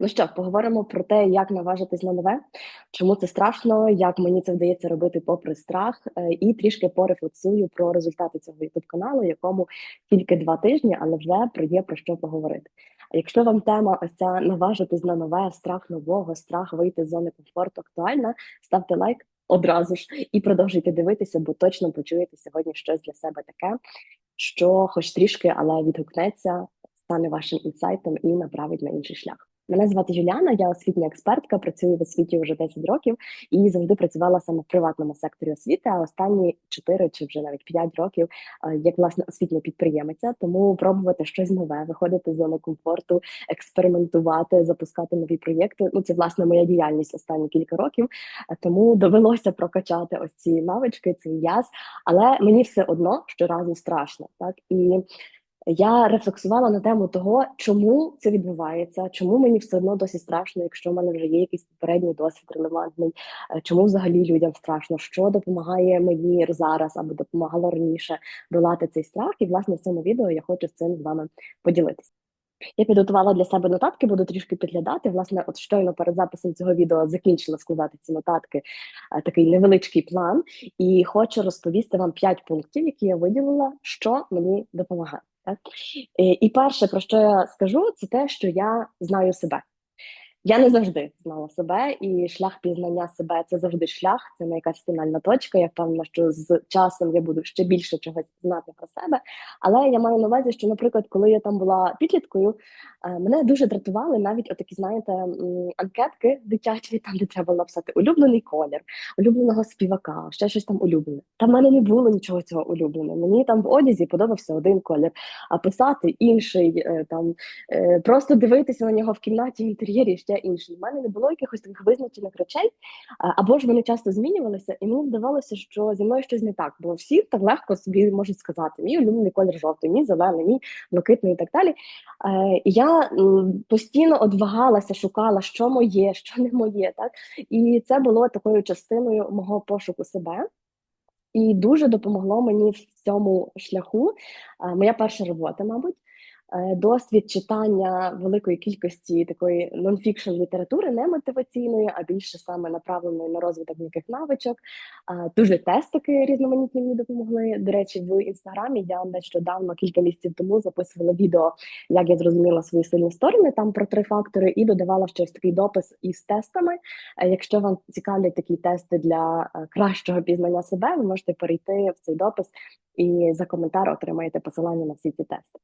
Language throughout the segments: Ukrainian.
Ну що, поговоримо про те, як наважитись на нове, чому це страшно, як мені це вдається робити попри страх, е, і трішки порефлексую про результати цього youtube каналу, якому тільки два тижні, але вже про є про що поговорити. Якщо вам тема ось ця наважитись на нове, страх нового, страх вийти з зони комфорту актуальна, ставте лайк одразу ж і продовжуйте дивитися, бо точно почуєте сьогодні щось для себе таке, що, хоч трішки, але відгукнеться, стане вашим інсайтом і направить на інший шлях. Мене звати Юліана, я освітня експертка, працюю в освіті вже 10 років і завжди працювала саме в приватному секторі освіти. А останні 4 чи вже навіть 5 років як власне освітня підприємиця. Тому пробувати щось нове, виходити з зони комфорту, експериментувати, запускати нові проєкти. Ну це власне моя діяльність останні кілька років. Тому довелося прокачати ось ці навички, цей яз, але мені все одно щоразу страшно, так і я рефлексувала на тему того, чому це відбувається, чому мені все одно досі страшно, якщо в мене вже є якийсь попередній досвід релевантний, е, чому взагалі людям страшно, що допомагає мені зараз або допомагало раніше долати цей страх. І власне в цьому відео я хочу з цим з вами поділитися. Я підготувала для себе нотатки, буду трішки підглядати. Власне, от щойно перед записом цього відео закінчила складати ці нотатки, е, такий невеличкий план, і хочу розповісти вам п'ять пунктів, які я виділила, що мені допомагає. Так? І перше, про що я скажу, це те, що я знаю себе. Я не завжди знала себе, і шлях пізнання себе це завжди шлях, це не якась фінальна точка. Я впевнена, що з часом я буду ще більше чогось знати про себе. Але я маю на увазі, що, наприклад, коли я там була підліткою, е, мене дуже дратували навіть отакі, знаєте, анкетки дитячі, там де треба було написати улюблений колір, улюбленого співака, ще щось там улюблене. Там в мене не було нічого цього улюбленого. Мені там в одязі подобався один колір, а писати інший, е, там е, просто дивитися на нього в кімнаті інтер'єрі ще інший. У мене не було якихось таких визначених речей, або ж вони часто змінювалися, і мені здавалося, що зі мною щось не так, бо всі так легко собі можуть сказати: мій улюблений колір жовтий, мій зелений, мій блакитний і так далі. Е, і я постійно одвагалася, шукала, що моє, що не моє. Так І це було такою частиною мого пошуку себе. І дуже допомогло мені в цьому шляху. Моя перша робота, мабуть. Е, досвід читання великої кількості такої нонфікшн літератури, не мотиваційної, а більше саме направленої на розвиток м'яких навичок. Дуже тестики різноманітні мені допомогли. До речі, в інстаграмі я нещодавно кілька місяців тому записувала відео, як я зрозуміла свої сильні сторони там про три фактори, і додавала щось такий допис із тестами. Е, якщо вам цікавлять такі тести для е, кращого пізнання себе, ви можете перейти в цей допис і за коментар отримаєте посилання на всі ці тести.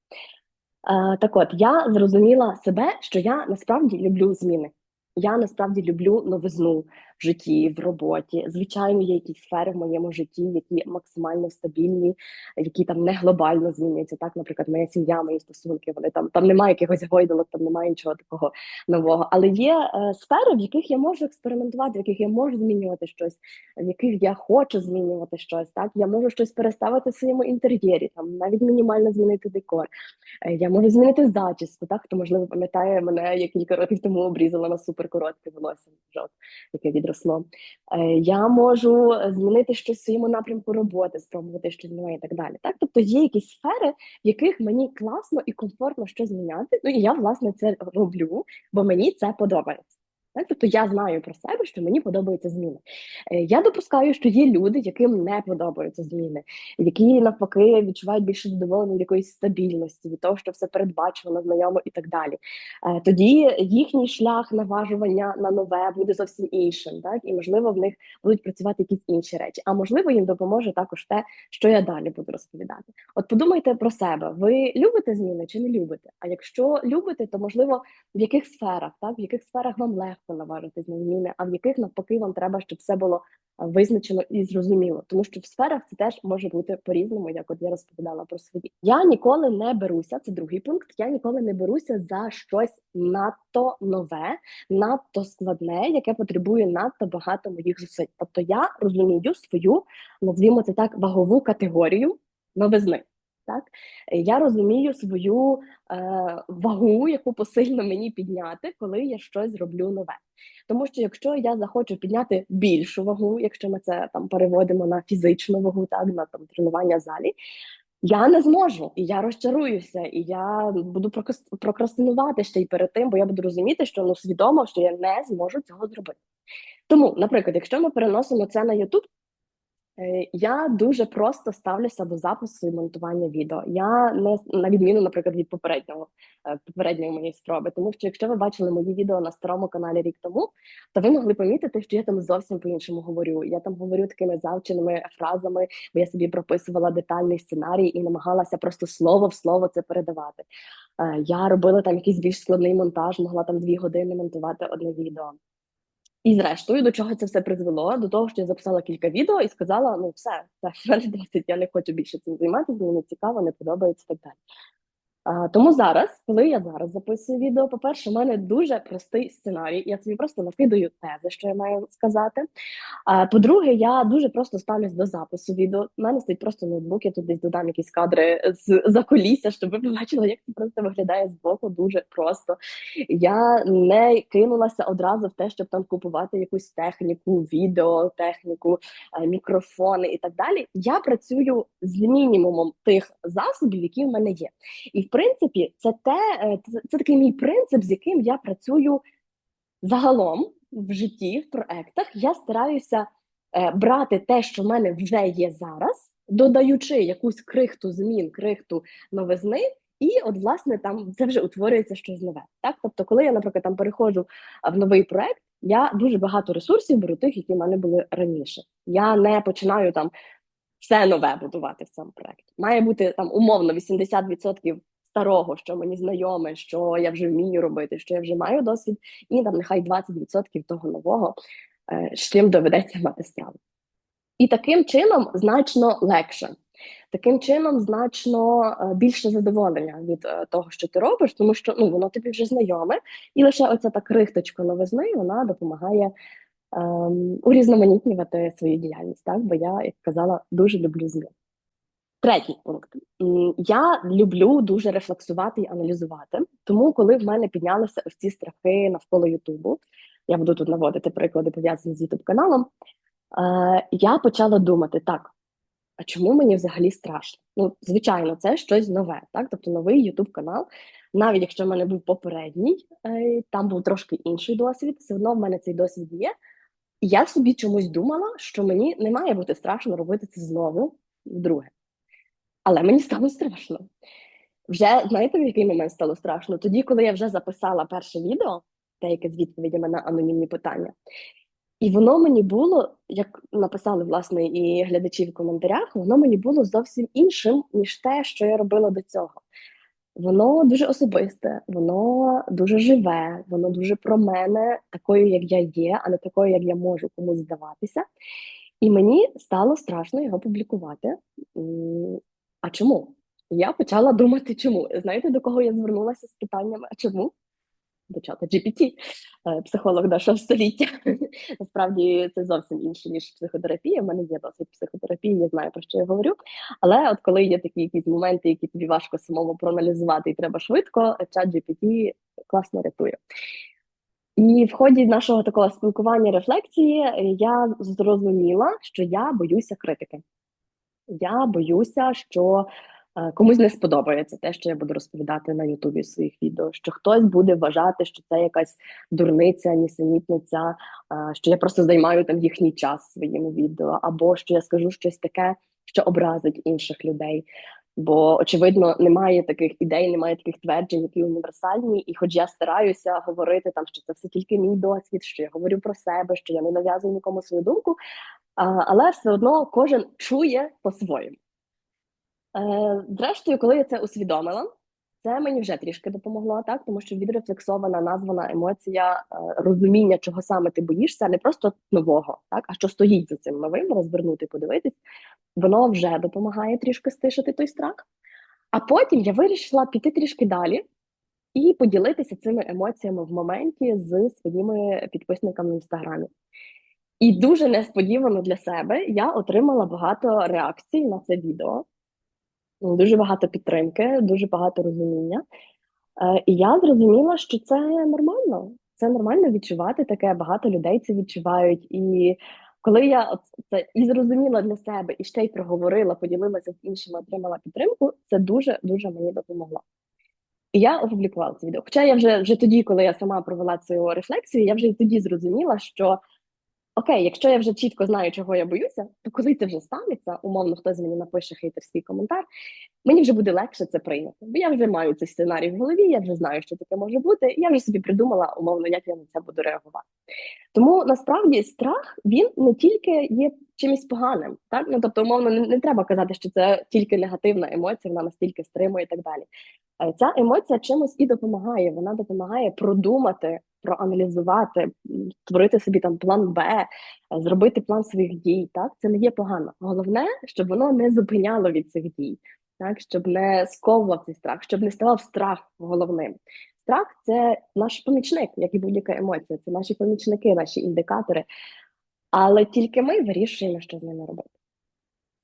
Е, так от я зрозуміла себе, що я насправді люблю зміни. Я насправді люблю новизну в житті, в роботі. Звичайно, є якісь сфери в моєму житті, які максимально стабільні, які там не глобально змінюються. Так, наприклад, моя сім'я, мої стосунки, вони там там немає якихось гойдалок, там немає нічого такого нового. Але є е, сфери, в яких я можу експериментувати, в яких я можу змінювати щось, в яких я хочу змінювати щось. Так, я можу щось переставити в своєму інтер'єрі, там навіть мінімально змінити декор. Е, я можу змінити зачіску. Так, хто можливо пам'ятає мене, я кілька років тому обрізала на супер суперкоротке волосся, яке відросло. Е, я можу змінити щось в своєму напрямку роботи, спробувати щось нове і так далі. Так, тобто є якісь сфери, в яких мені класно і комфортно щось зміняти. Ну і я власне це роблю, бо мені це подобається. Тобто я знаю про себе, що мені подобаються зміни. Е, я допускаю, що є люди, яким не подобаються зміни, які навпаки відчувають більше задоволення від якоїсь стабільності, від того, що все передбачено, знайомо і так далі. Е, тоді їхній шлях наважування на нове буде зовсім іншим, так і можливо в них будуть працювати якісь інші речі. А можливо, їм допоможе також те, що я далі буду розповідати. От подумайте про себе: ви любите зміни чи не любите? А якщо любите, то можливо в яких сферах, так в яких сферах вам легко наважитись на зміни, а в яких навпаки вам треба, щоб все було визначено і зрозуміло, тому що в сферах це теж може бути по-різному, як от я розповідала про свої. Я ніколи не беруся. Це другий пункт. Я ніколи не беруся за щось надто нове, надто складне, яке потребує надто багато моїх зусиль. Тобто я розумію свою, назвімо це так, вагову категорію новизни. Так я розумію свою е, вагу, яку посильно мені підняти, коли я щось зроблю нове. Тому що якщо я захочу підняти більшу вагу, якщо ми це там переводимо на фізичну вагу, так на там тренування в залі, я не зможу, і я розчаруюся, і я буду прокрастинувати ще й перед тим, бо я буду розуміти, що ну свідомо, що я не зможу цього зробити. Тому, наприклад, якщо ми переносимо це на YouTube, Е, Я дуже просто ставлюся до запису і монтування відео. Я не на відміну, наприклад, від попереднього е, попередньої моєї спроби. Тому що якщо ви бачили мої відео на старому каналі рік тому, то ви могли помітити, що я там зовсім по-іншому говорю. Я там говорю такими завченими фразами, бо я собі прописувала детальний сценарій і намагалася просто слово в слово це передавати. Е, Я робила там якийсь більш складний монтаж, могла там дві години монтувати одне відео. І зрештою, до чого це все призвело? До того, що я записала кілька відео і сказала: ну, все, це досить, я не хочу більше цим займатися, мені цікаво, не подобається так далі. Тому зараз, коли я зараз записую відео, по-перше, у мене дуже простий сценарій. Я собі просто накидаю тези, що я маю сказати. А по-друге, я дуже просто ставлюсь до запису відео. У мене стоїть просто ноутбук, я тут десь додам якісь кадри з за колісся, щоб ви побачили, як це просто виглядає з боку. Дуже просто. Я не кинулася одразу в те, щоб там купувати якусь техніку, відео, техніку, е, мікрофони і так далі. Я працюю з мінімумом тих засобів, які в мене є. І принципі, це те, е, це, такий мій принцип, з яким я працюю загалом в житті, в проектах. Я стараюся е, брати те, що в мене вже є зараз, додаючи якусь крихту змін, крихту новизни. І от, власне, там це вже утворюється щось нове. Так, тобто, коли я, наприклад, там переходжу в новий проект, я дуже багато ресурсів беру тих, які в мене були раніше. Я не починаю там все нове будувати в цьому проекті. Має бути там умовно 80% старого, що мені знайоме, що я вже вмію робити, що я вже маю досвід, і там нехай 20% того нового, е, з чим доведеться мати справу. І таким чином значно легше. Таким чином, значно е, більше задоволення від е, того, що ти робиш, тому що ну воно тобі вже знайоме, і лише оця так крихточка новизни вона допомагає ем, урізноманітнювати свою діяльність. Так, бо я, як казала, дуже люблю змін. Третій пункт. Я люблю дуже рефлексувати і аналізувати. Тому, коли в мене піднялися ось ці страхи навколо Ютубу, я буду тут наводити приклади пов'язані з Ютуб каналом. Е, я почала думати так. А чому мені взагалі страшно? Ну, звичайно, це щось нове, так? Тобто новий Ютуб канал. Навіть якщо в мене був попередній, е, там був трошки інший досвід, все одно в мене цей досвід є. Я собі чомусь думала, що мені не має бути страшно робити це знову вдруге. Але мені стало страшно. Вже знаєте, в який момент стало страшно? Тоді, коли я вже записала перше відео, те, яке з відповідями на анонімні питання, і воно мені було, як написали власне і глядачі в коментарях, воно мені було зовсім іншим, ніж те, що я робила до цього. Воно дуже особисте, воно дуже живе, воно дуже про мене, такою, як я є, а не такою, як я можу комусь здаватися. І мені стало страшно його публікувати. А чому? Я почала думати, чому. Знаєте, до кого я звернулася з питаннями? А чому? До чата GPT, е, психолог нашого століття. Насправді це зовсім інше, ніж психотерапія. У мене є досвід психотерапії, я знаю, про що я говорю. Але от коли є такі якісь моменти, які тобі важко самому проаналізувати, і треба швидко, чат GPT класно рятує. І в ході нашого такого спілкування рефлексії я зрозуміла, що я боюся критики. Я боюся, що е, комусь не сподобається те, що я буду розповідати на Ютубі своїх відео. Що хтось буде вважати, що це якась дурниця, нісенітниця, е, що я просто займаю там їхній час своїми відео, або що я скажу щось таке, що образить інших людей. Бо очевидно немає таких ідей, немає таких тверджень, які універсальні. І, хоч я стараюся говорити там, що це все тільки мій досвід, що я говорю про себе, що я не нав'язую нікому свою думку, але все одно кожен чує по-своєму. Е, зрештою, коли я це усвідомила, це мені вже трішки допомогло, так тому що відрефлексована, названа емоція, е, розуміння, чого саме ти боїшся, не просто нового, так а що стоїть за цим новим, розвернути, подивитись, воно вже допомагає трішки стишити той страх. А потім я вирішила піти трішки далі і поділитися цими емоціями в моменті з своїми підписниками в інстаграмі. І дуже несподівано для себе я отримала багато реакцій на це відео, дуже багато підтримки, дуже багато розуміння. Е, і я зрозуміла, що це нормально. Це нормально відчувати таке. Багато людей це відчувають. І коли я це і зрозуміла для себе, і ще й проговорила, поділилася з іншими, отримала підтримку, це дуже дуже мені допомогло. І я опублікувала це відео. Хоча я вже вже тоді, коли я сама провела цю рефлексію, я вже тоді зрозуміла, що окей, якщо я вже чітко знаю, чого я боюся, то коли це вже станеться, умовно хтось мені напише хейтерський коментар, мені вже буде легше це прийняти. Бо я вже маю цей сценарій в голові, я вже знаю, що таке може бути, і я вже собі придумала умовно, як я на це буду реагувати. Тому насправді страх він не тільки є чимось поганим, так ну тобто, умовно, не, не треба казати, що це тільки негативна емоція, вона настільки стримує і так далі. Е, ця емоція чимось і допомагає. Вона допомагає продумати, проаналізувати, створити собі там план Б, зробити план своїх дій. Так, це не є погано. Головне, щоб воно не зупиняло від цих дій, так щоб не сковував цей страх, щоб не ставав страх головним. Страх це наш помічник, як і будь-яка емоція. Це наші помічники, наші індикатори. Але тільки ми вирішуємо, що з ними робити.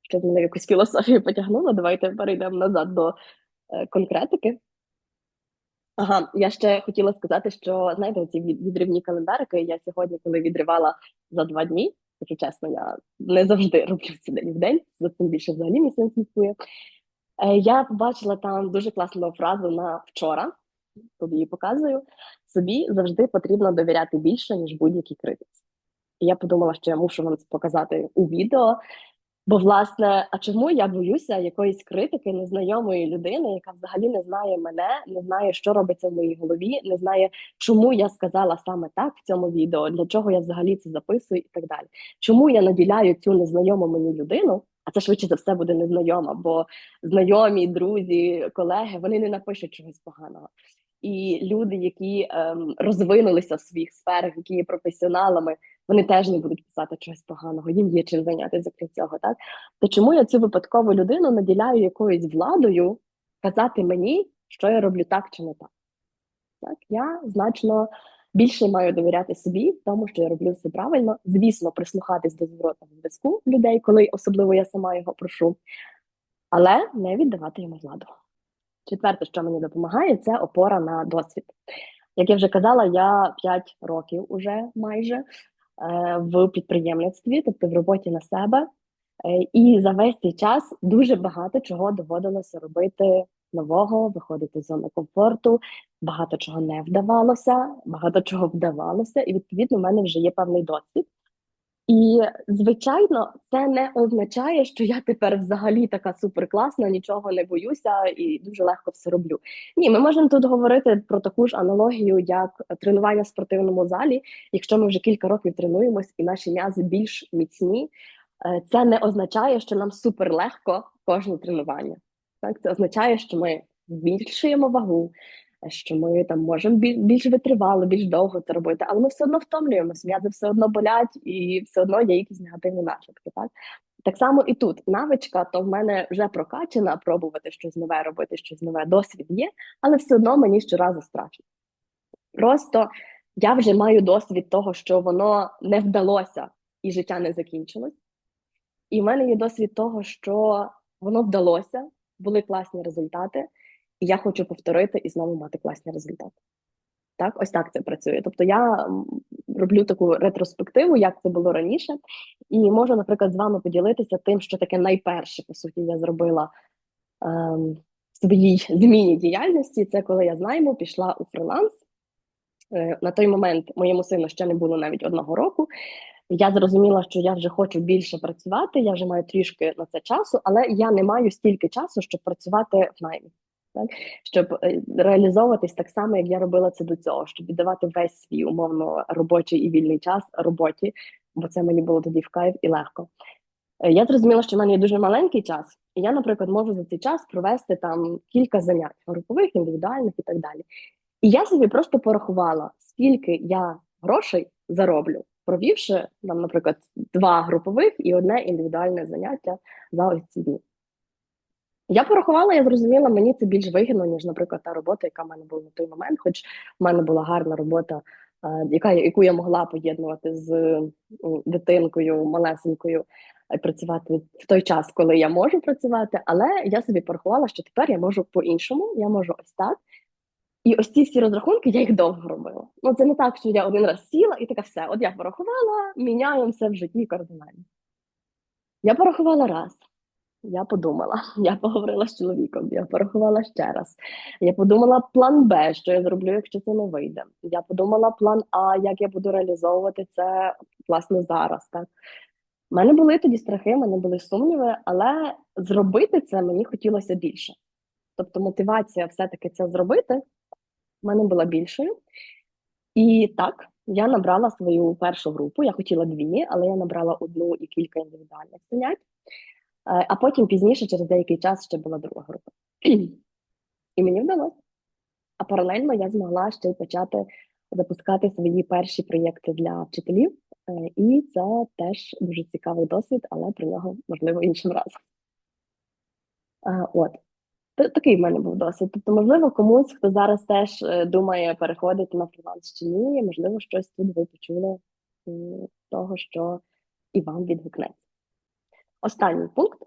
Щоб мене якусь філософію потягнуло, давайте перейдемо назад до е, конкретики. Ага, я ще хотіла сказати, що знаєте, ці відривні календарики я сьогодні, коли відривала за два дні, якщо чесно, я не завжди роблю це день в день, за цим більше взагалі мій син слідкує. Е, я побачила там дуже класну фразу на вчора, тобі її показую. Собі завжди потрібно довіряти більше, ніж будь-якій критиці. І я подумала, що я мушу вам це показати у відео. Бо, власне, а чому я боюся якоїсь критики незнайомої людини, яка взагалі не знає мене, не знає, що робиться в моїй голові, не знає, чому я сказала саме так в цьому відео, для чого я взагалі це записую і так далі. Чому я наділяю цю незнайому мені людину? А це швидше за все буде незнайома, бо знайомі, друзі, колеги вони не напишуть чогось поганого. І люди, які ем, розвинулися в своїх сферах, які є професіоналами, вони теж не будуть писати чогось поганого, їм є чим зайнятися крім цього. Так то чому я цю випадкову людину наділяю якоюсь владою казати мені, що я роблю так чи не так? Так, я значно більше маю довіряти собі, тому що я роблю все правильно. Звісно, прислухатись до зворотного зв'язку людей, коли особливо я сама його прошу, але не віддавати йому владу. Четверте, що мені допомагає, це опора на досвід. Як я вже казала, я 5 років уже майже е, в підприємництві, тобто в роботі на себе, е, і за весь цей час дуже багато чого доводилося робити нового, виходити з зони комфорту. Багато чого не вдавалося, багато чого вдавалося, і відповідно в мене вже є певний досвід. І, звичайно, це не означає, що я тепер взагалі така суперкласна, нічого не боюся і дуже легко все роблю. Ні, ми можемо тут говорити про таку ж аналогію, як тренування в спортивному залі. Якщо ми вже кілька років тренуємось і наші м'язи більш міцні, е, це не означає, що нам суперлегко кожне тренування. Так, це означає, що ми збільшуємо вагу, що ми там можемо більш витривало, більш довго це робити, але ми все одно втомлюємося, м'язи все одно болять, і все одно є якісь негативні наслідки. Так так само і тут навичка, то в мене вже прокачена пробувати щось нове робити, щось нове досвід є, але все одно мені щоразу страшно. Просто я вже маю досвід того, що воно не вдалося і життя не закінчилось. І в мене є досвід того, що воно вдалося, були класні результати і я хочу повторити і знову мати класні результати. Так, ось так це працює. Тобто я роблю таку ретроспективу, як це було раніше, і можу, наприклад, з вами поділитися тим, що таке найперше, по суті, я зробила ем, в своїй зміні діяльності. Це коли я знаймо, пішла у фриланс. Е, на той момент моєму сину ще не було навіть одного року. Я зрозуміла, що я вже хочу більше працювати, я вже маю трішки на це часу, але я не маю стільки часу, щоб працювати в наймі так щоб е, реалізовуватись так само, як я робила це до цього, щоб віддавати весь свій умовно робочий і вільний час роботі, бо це мені було тоді в кайф і легко. Е, я зрозуміла, що в мене є дуже маленький час, і я, наприклад, можу за цей час провести там кілька занять групових, індивідуальних і так далі. І я собі просто порахувала, скільки я грошей зароблю, провівши там, наприклад, два групових і одне індивідуальне заняття за ось ці дні. Я порахувала, я зрозуміла, мені це більш вигідно, ніж, наприклад, та робота, яка в мене була на той момент, хоч в мене була гарна робота, яка яку я могла поєднувати з дитинкою, малесенькою, працювати в той час, коли я можу працювати. Але я собі порахувала, що тепер я можу по-іншому, я можу ось так. І ось ці всі розрахунки я їх довго робила. Ну це не так, що я один раз сіла і така все. От я порахувала, міняємо все в житті кардинально. Я порахувала раз. Я подумала, я поговорила з чоловіком, я порахувала ще раз. Я подумала план Б, що я зроблю, якщо це не вийде. Я подумала план А, як я буду реалізовувати це власне зараз. Так У мене були тоді страхи, в мене були сумніви, але зробити це мені хотілося більше. Тобто мотивація все-таки це зробити в мене була більшою. І так, я набрала свою першу групу. Я хотіла дві, але я набрала одну і кілька індивідуальних занять. Е, а потім пізніше, через деякий час, ще була друга група. І мені вдалося. А паралельно я змогла ще й почати запускати свої перші проєкти для вчителів. Е, і це теж дуже цікавий досвід, але про нього можливо іншим разом. Е, от. Такий в мене був досвід. Тобто, можливо, комусь, хто зараз теж думає переходити на фріланс чи ні, можливо, щось тут ви почули того, що і вам відгукнеться. Останній пункт,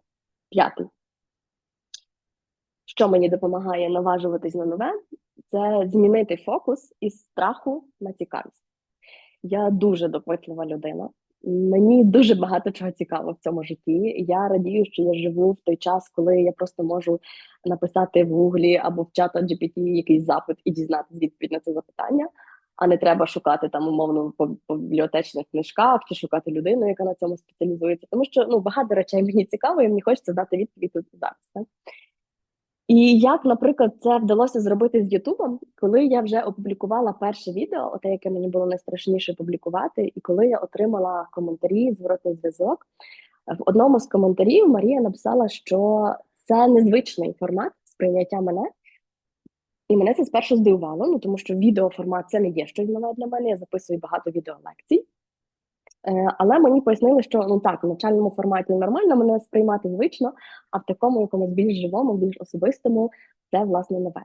п'ятий. Що мені допомагає наважуватись на нове, це змінити фокус із страху на цікавість. Я дуже допитлива людина. Мені дуже багато чого цікаво в цьому житті. Я радію, що я живу в той час, коли я просто можу написати в гуглі або в чата GPT якийсь запит і дізнатися відповідь на це запитання а не треба шукати там умовно по, по бібліотечних книжках чи шукати людину, яка на цьому спеціалізується. Тому що ну багато речей мені цікаво, і мені хочеться дати відповідь тут зараз. Так? І як, наприклад, це вдалося зробити з Ютубом, коли я вже опублікувала перше відео, те, яке мені було найстрашніше публікувати, і коли я отримала коментарі, зворотний зв'язок. В одному з коментарів Марія написала, що це незвичний формат сприйняття мене, і мене це спершу здивувало, ну тому що відеоформат це не є щось нове для мене. Я записую багато відеолекцій. Е, але мені пояснили, що ну так, в навчальному форматі нормально мене сприймати звично, а в такому якомусь більш живому, більш особистому це власне нове.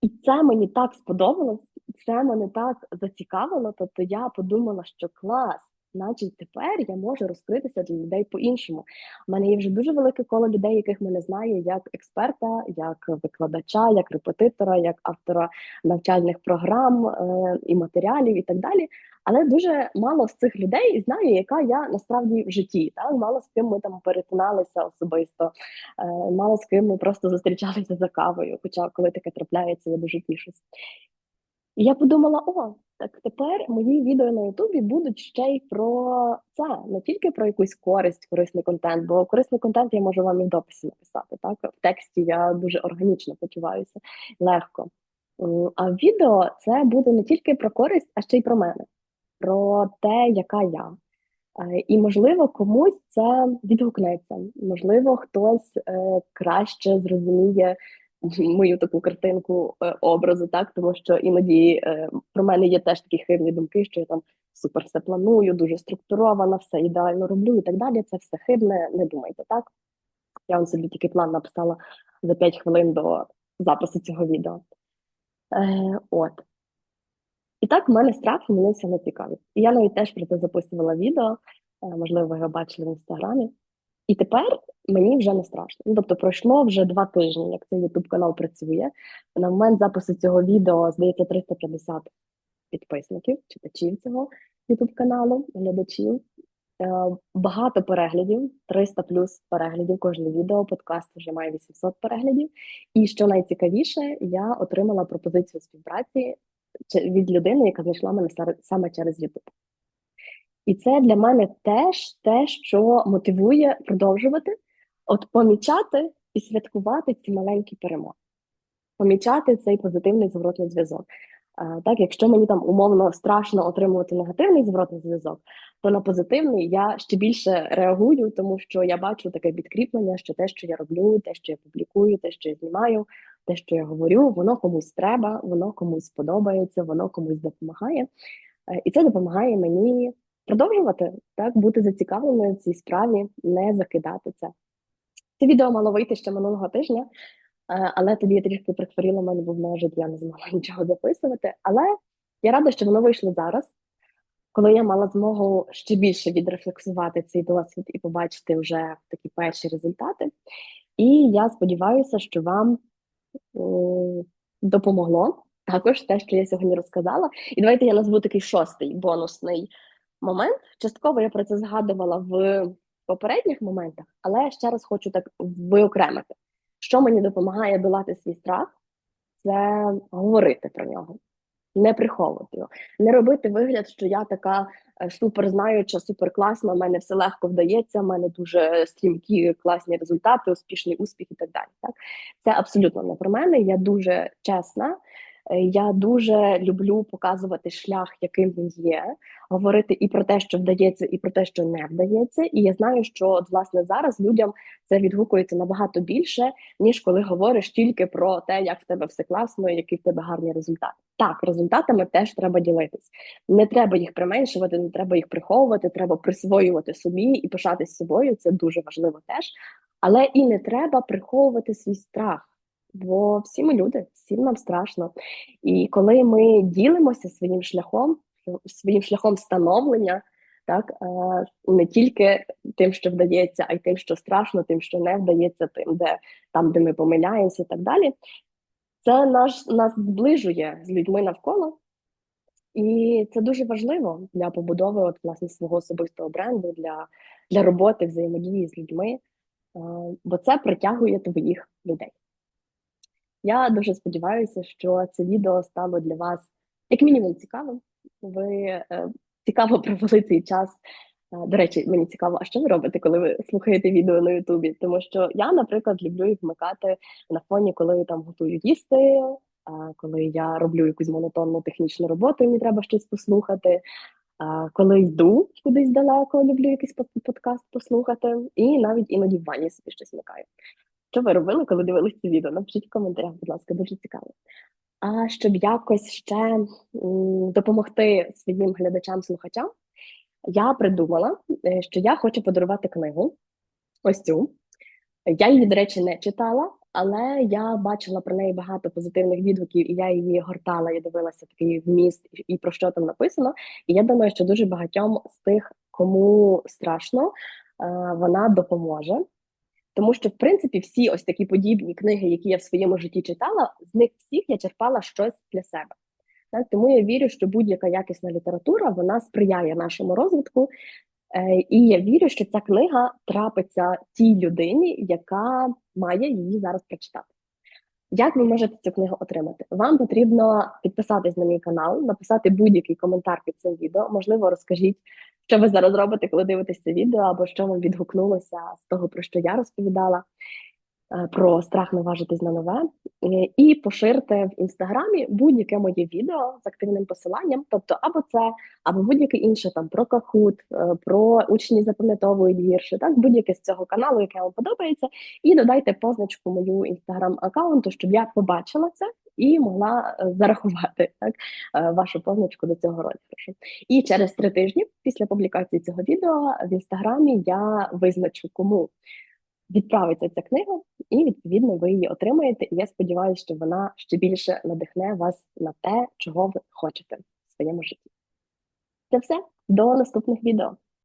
І це мені так сподобалось, це мене так зацікавило. Тобто я подумала, що клас, значить тепер я можу розкритися для людей по-іншому. У мене є вже дуже велике коло людей, яких мене знає як експерта, як викладача, як репетитора, як автора навчальних програм е, і матеріалів, і так далі. Але дуже мало з цих людей знає, яка я насправді в житті. Так мало з ким ми там перетиналися особисто, е, мало з ким ми просто зустрічалися за кавою. Хоча, коли таке трапляється, я дуже тішусь. І я подумала: о, так тепер мої відео на Ютубі будуть ще й про це, не тільки про якусь користь, корисний контент, бо корисний контент я можу вам і в дописі написати. Так в тексті я дуже органічно почуваюся легко. А відео це буде не тільки про користь, а ще й про мене, про те, яка я. І, можливо, комусь це відгукнеться. Можливо, хтось е, краще зрозуміє мою таку картинку е, образу, так тому що іноді е, про мене є теж такі хибні думки, що я там супер все планую, дуже структурована, все ідеально роблю і так далі. Це все хибне, не думайте, так? Я вам собі тільки план написала за 5 хвилин до запису цього відео. Е, От. І так в мене страх змінився на цікавість. І я навіть теж про це записувала відео, е, можливо, ви його бачили в інстаграмі. І тепер мені вже не страшно. Ну, тобто пройшло вже два тижні, як цей youtube канал працює. На момент запису цього відео здається 350 підписників, читачів цього youtube каналу, глядачів. Е, багато переглядів, 300 плюс переглядів кожне відео, подкаст вже має 800 переглядів. І що найцікавіше, я отримала пропозицію співпраці від людини, яка знайшла мене саме через YouTube. І це для мене теж те, що мотивує продовжувати, от помічати і святкувати ці маленькі перемоги, помічати цей позитивний зворотний зв'язок. Так, якщо мені там умовно страшно отримувати негативний зворотний зв'язок, то на позитивний я ще більше реагую, тому що я бачу таке підкріплення, що те, що я роблю, те, що я публікую, те, що я знімаю, те, що я говорю, воно комусь треба, воно комусь подобається, воно комусь допомагає. Е, і це допомагає мені продовжувати так, бути зацікавленою в цій справі, не закидати це. Це відео мало вийти ще минулого тижня, е, але тоді я трішки прихворіла, в мене був нежить, я не змогла нічого записувати. Але я рада, що воно вийшло зараз, коли я мала змогу ще більше відрефлексувати цей досвід і побачити вже такі перші результати. І я сподіваюся, що вам допомогло також те, що я сьогодні розказала. І давайте я назву такий шостий бонусний момент. Частково я про це згадувала в попередніх моментах, але ще раз хочу так виокремити, що мені допомагає долати свій страх, це говорити про нього. Не приховувати його, не робити вигляд, що я така е, суперзнаюча, суперкласна, в мене все легко вдається, в мене дуже стрімкі, класні результати, успішний успіх і так далі. Так Це абсолютно не про мене. Я дуже чесна, я дуже люблю показувати шлях, яким він є, говорити і про те, що вдається, і про те, що не вдається. І я знаю, що от, власне зараз людям це відгукується набагато більше, ніж коли говориш тільки про те, як в тебе все класно, і які в тебе гарні результати. Так, результатами теж треба ділитись. Не треба їх применшувати, не треба їх приховувати, треба присвоювати собі і пишатись собою. Це дуже важливо теж. Але і не треба приховувати свій страх. Бо всі ми люди, всім нам страшно. І коли ми ділимося своїм шляхом, своїм шляхом становлення, так е, не тільки тим, що вдається, а й тим, що страшно, тим, що не вдається, тим, де там, де ми помиляємося, і так далі, це наш нас зближує з людьми навколо. І це дуже важливо для побудови от, власне, свого особистого бренду, для для роботи, взаємодії з людьми, е, бо це притягує твоїх людей. Я дуже сподіваюся, що це відео стало для вас як мінімум цікавим. Ви е, цікаво провели цей час. Е, до речі, мені цікаво, а що ви робите, коли ви слухаєте відео на Ютубі? Тому що я, наприклад, люблю їх вмикати на фоні, коли там готую їсти, е, коли я роблю якусь монотонну технічну роботу, і мені треба щось послухати. Коли йду кудись далеко, люблю якийсь подкаст послухати, і навіть іноді в ванні собі щось вмикаю. Що ви робили, коли дивилися це відео? Напишіть в коментарях, будь ласка, дуже цікаво. А щоб якось ще допомогти своїм глядачам-слухачам, я придумала, е, що я хочу подарувати книгу. Ось цю. Я її, до речі, не читала, але я бачила про неї багато позитивних відгуків, і я її гортала, я дивилася такий вміст і про що там написано. І я думаю, що дуже багатьом з тих, кому страшно, е, вона допоможе. Тому що, в принципі, всі ось такі подібні книги, які я в своєму житті читала, з них всіх я черпала щось для себе. Так? Тому я вірю, що будь-яка якісна література вона сприяє нашому розвитку. Е, І я вірю, що ця книга трапиться тій людині, яка має її зараз прочитати. Як ви можете цю книгу отримати? Вам потрібно підписатись на мій канал, написати будь-який коментар під цим відео. Можливо, розкажіть, що ви зараз робите, коли дивитесь це відео, або що вам відгукнулося з того, про що я розповідала. Е, про страх наважитись на нове, е, і поширте в інстаграмі будь-яке моє відео з активним посиланням, тобто або це, або будь-яке інше там про кахут, е, про учні запам'ятовують гірше, так будь-яке з цього каналу, яке вам подобається, і додайте позначку мою інстаграм-аккаунту, щоб я побачила це і могла зарахувати так вашу позначку до цього розіграшу. І через три тижні після публікації цього відео в інстаграмі я визначу кому відправиться ця книга, і відповідно ви її отримаєте. І я сподіваюся, що вона ще більше надихне вас на те, чого ви хочете в своєму житті. Це все до наступних відео.